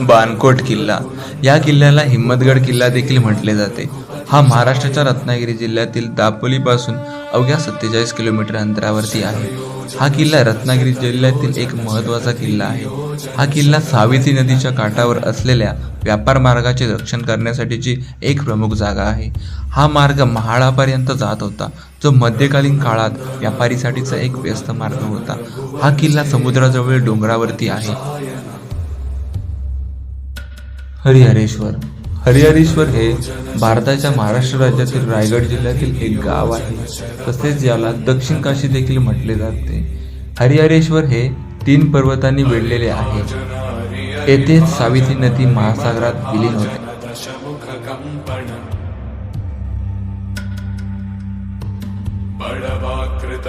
बानकोट किल्ला. या किल्ल्याला हिम्मतगड किल्ला देखील म्हटले जाते. हा महाराष्ट्राच्या रत्नागिरी जिल्ह्यातील दापोलीपासून अवघ्या सत्तेचाळीस किलोमीटर अंतरावरती आहे. हा किल्ला रत्नागिरी जिल्ह्यातील एक महत्त्वाचा किल्ला आहे. हा किल्ला सावित्री नदीच्या काठावर असलेल्या व्यापार मार्गाचे रक्षण करण्यासाठीची एक प्रमुख जागा आहे. हा मार्ग महाळापर्यंत जात होता. जो मध्यकालीन काळात व्यापारीसाठीचा एक व्यस्त मार्ग होता. हा किल्ला समुद्राजवळ डोंगरावरती आहे. हरिहरेश्वर. हरिहरेश्वर हे भारताच्या महाराष्ट्र राज्यातील रायगड जिल्ह्यातील एक गाव आहे. तसेच याला दक्षिण काशी देखील म्हटले जाते. हरिहरेश्वर हे तीन पर्वतांनी वेढलेले आहे. येथेच सावित्री नदी महासागरात विलीन होते. बडवाकृत